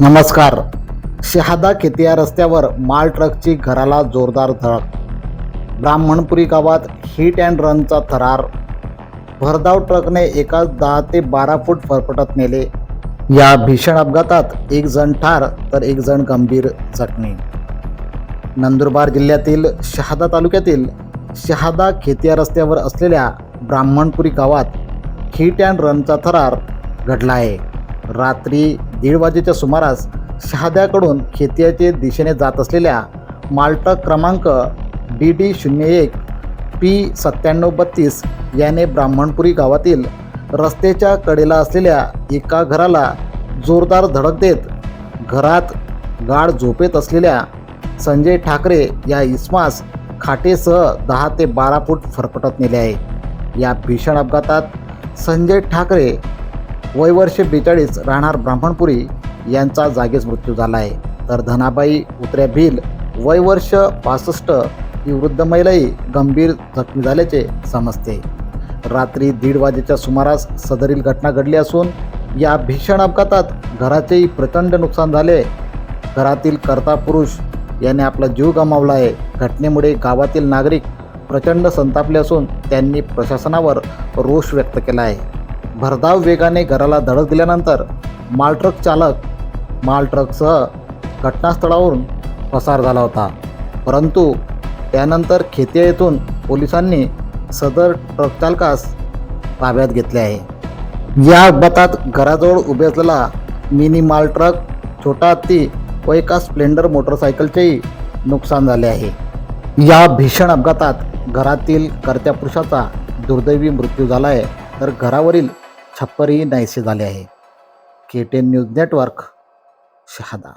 नमस्कार. शहादा खेतिया रस्त्यावर माल ट्रकची घराला जोरदार धडक. ब्राह्मणपुरी गावात हिट अँड रनचा थरार. भरधाव ट्रकने एकाच दहा ते बारा फूट फरफटत नेले. या भीषण अपघातात एक जण ठार तर एक जण गंभीर जखमी. नंदुरबार जिल्ह्यातील शहादा तालुक्यातील शहादा खेतिया रस्त्यावर असलेल्या ब्राह्मणपुरी गावात हिट अँड रनचा थरार घडला आहे. रात्री दीड वाजेच्या सुमारास शहाद्याकडून खेतियाचे दिशेने जात असलेल्या माल्ट क्रमांक डी डी शून्य एक पी सत्त्याण्णव बत्तीस याने ब्राह्मणपुरी गावातील रस्त्याच्या कडेला असलेल्या एका घराला जोरदार धडक देत घरात गाढ झोपेत असलेल्या संजय ठाकरे या इस्मास खाटेसह दहा ते बारा फूट फरफटत नेले आहे. या भीषण अपघातात संजय ठाकरे वय वर्ष बेचाळीस राहणार ब्राह्मणपुरी यांचा जागीच मृत्यू झाला आहे. तर धनाबाई उतऱ्या भिल वय वर्ष पासष्ट ही वृद्ध महिलाही गंभीर जखमी झाल्याचे समजते. रात्री दीड वाजेच्या सुमारास सदरील घटना घडली असून या भीषण अपघातात घराचेही प्रचंड नुकसान झाले. घरातील कर्ता पुरुष याने आपला जीव गमावला आहे. घटनेमुळे गावातील नागरिक प्रचंड संतापले असून त्यांनी प्रशासनावर रोष व्यक्त केला आहे. भरधाव वेगाने घराला धडक दिल्यानंतर मालट्रक चालक मालट्रकसह घटनास्थळावरून पसार झाला होता. परंतु त्यानंतर खेतिया येथून पोलिसांनी सदर ट्रक चालकास ताब्यात घेतले आहे. या अपघातात घराजवळ उभे असलेला मिनी माल ट्रक छोटा हत्ती व एका स्प्लेंडर मोटरसायकलचेही नुकसान झाले आहे. या भीषण अपघातात घरातील कर्त्या पुरुषाचा दुर्दैवी मृत्यू झाला आहे तर घरावरील छप्परही नाहीसे झाले आहे. K ten news network Shahada.